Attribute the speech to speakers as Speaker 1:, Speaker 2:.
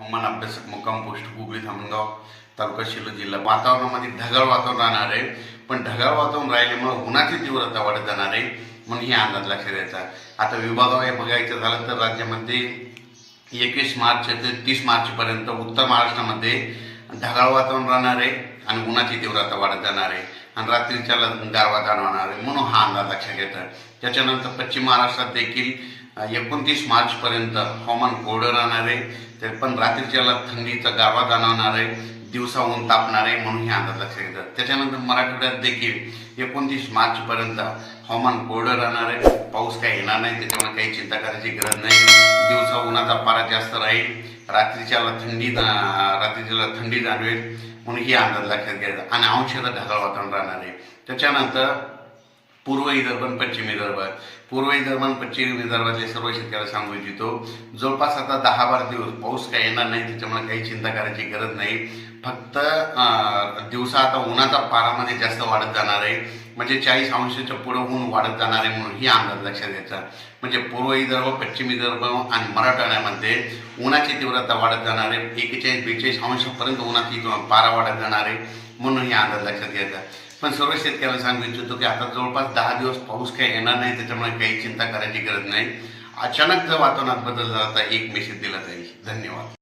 Speaker 1: हवामान अभ्यासक मुक्काम पोस्ट हुबळी धामणगाव तालुका शिलो जिल्हा. वातावरणामध्ये ढगाळ वातावरण राहणार आहे. पण ढगाळ वातावरण राहिल्यामुळे उन्हाची तीव्रता वाढत जाणार आहे. म्हणून हे अंदाज लक्षात द्यायचा आता विभागावर बघायचं झालं तर राज्यामध्ये एकवीस मार्च ते तीस मार्चपर्यंत उत्तर महाराष्ट्रामध्ये ढगाळ वातावरण राहणार आहे आणि उन्हाची तीव्रता वाढत जाणार आहे. आणि रात्रीच्या गारवा जाणवणार आहे म्हणून हा अंदाज लक्षात घेतात त्याच्यानंतर पश्चिम महाराष्ट्रात देखील एकोणतीस मार्चपर्यंत हवामान कोरडं राहणार आहे. तर पण रात्रीच्याला थंडीचा गारवा जाणवणार आहे. दिवसा ऊन तापणार आहे म्हणून हे अंदाज लक्षात घेतात त्याच्यानंतर मराठवाड्यात देखील एकोणतीस मार्चपर्यंत हवामान कोरडं राहणार आहे. पाऊस काही येणार नाही त्याच्यामुळे काही चिंता करायची गरज नाही. उन्हाचा पारा जास्त राहील रात्रीच्याला थंडी रात्रीच्याला थंडी जाणवेल म्हणून ही अंदाज लक्षात घ्यायचा. आणि अंशतः ढगाळ वातावरण राहणार आहे. त्याच्यानंतर पूर्व विदर्भन पश्चिम विदर्भ पूर्व विदर्भन पश्चिम विदर्भातले सर्व शेतकऱ्याला सांगू इच्छितो जवळपास आता दहा बारा दिवस पाऊस काही येणार नाही त्याच्यामुळे काही चिंता करायची गरज नाही. फक्त दिवसा आता उन्हाचा पारामध्ये जास्त वाढत जाणार आहे. म्हणजे चाळीस अंशाच्या पुढं ऊन वाढत जाणार आहे म्हणून ही अंदाज लक्षात घ्यायचा. म्हणजे पूर्व विदर्भ पश्चिम विदर्भ आणि मराठवाड्यामध्ये उन्हाची तीव्रता वाढत जाणार आहे. एकेचाळीस बेचाळीस अंशापर्यंत उन्हाची पारा वाढत जाणार आहे. म्हणून हे आधार लक्षात घ्यायचा. पण सर्व शेतकऱ्यांना सांगू इच्छितो की आता जवळपास दहा दिवस पाऊस काही येणार नाही त्याच्यामुळे काही चिंता करायची गरज नाही. अचानक जर वातावरणात बदल झाला तर एक मेसेज दिला जाईल. धन्यवाद.